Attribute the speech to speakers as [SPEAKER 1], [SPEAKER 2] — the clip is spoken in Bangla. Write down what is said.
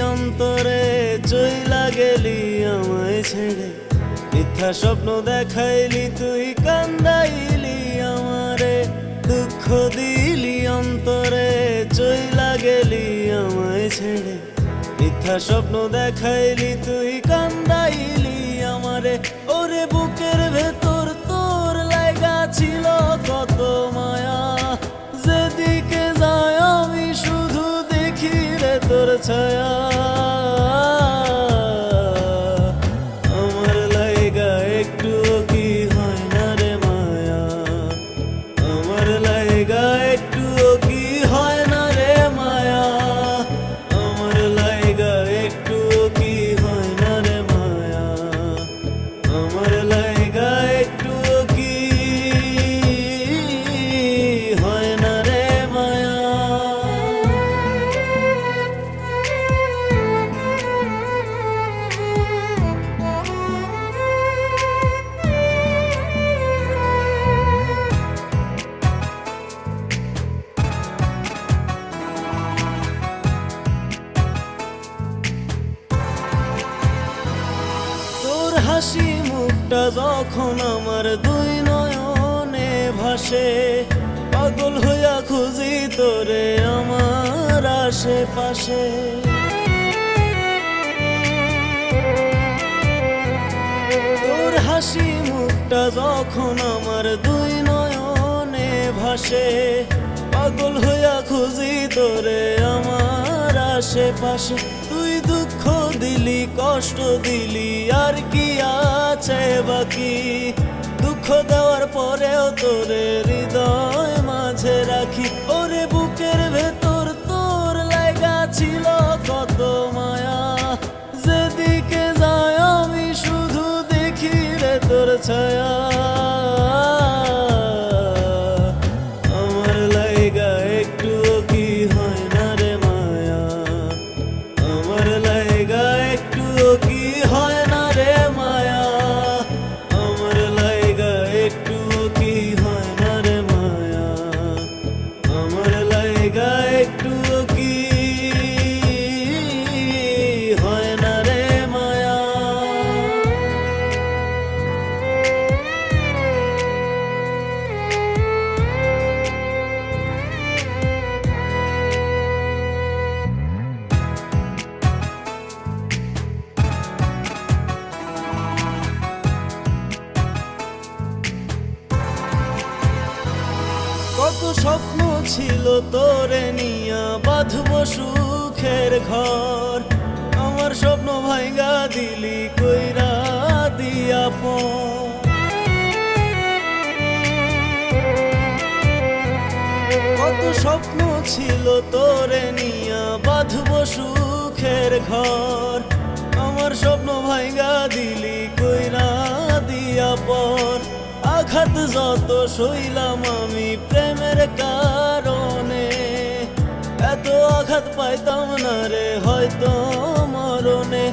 [SPEAKER 1] অন্তরে চইলা গেলি আমায় ছেড়ে। মিথ্যা স্বপ্ন দেখাইলি, তুই কান্দাইলি আমারে। দুঃখ দিলি অন্তরে চইলা গেলি আমায় ছেড়ে। মিথ্যা স্বপ্ন দেখাইলি, তুই কান্দাইলি আমারে। ওরে বুকের ভেতর তোর লাগা ছিল কত মায়া। রে হাসি মুখটা যখন আমার দুই নয়নে ভাসে, পাগল হইয়া খুঁজি তোরে আমার আশেপাশে। তোর হাসি মুখটা যখন আমার দুই নয়নে ভাসে, পাগল হইয়া খুঁজি তোরে আমার আশেপাশে। দুঃখ দিলি, কষ্ট দিলি, আর কি আছে বাকি? দুঃখ দেওয়ার পরেও তোরে হৃদয় মাঝে রাখি। ওরে বুকের ভেতর তোর লাগা ছিল কত মায়া। যেদিকে যায় আমি শুধু দেখি রে তোর ছায়া। কত স্বপ্ন ছিল তোরে নিয়া বাঁধব সুখের ঘর। আমার স্বপ্ন ভাইগা দিলি, কইরা দিয়া পর। কত স্বপ্ন ছিল তোরে নিয়া বাঁধব সুখের ঘর। আমার স্বপ্ন ভাইগা দিলি, কইরা দিয়া পর। আঘাত যত সইলাম আমি প্রেমের কারণে। এত আঘাত পাইতাম না রে হয়তো মরণে।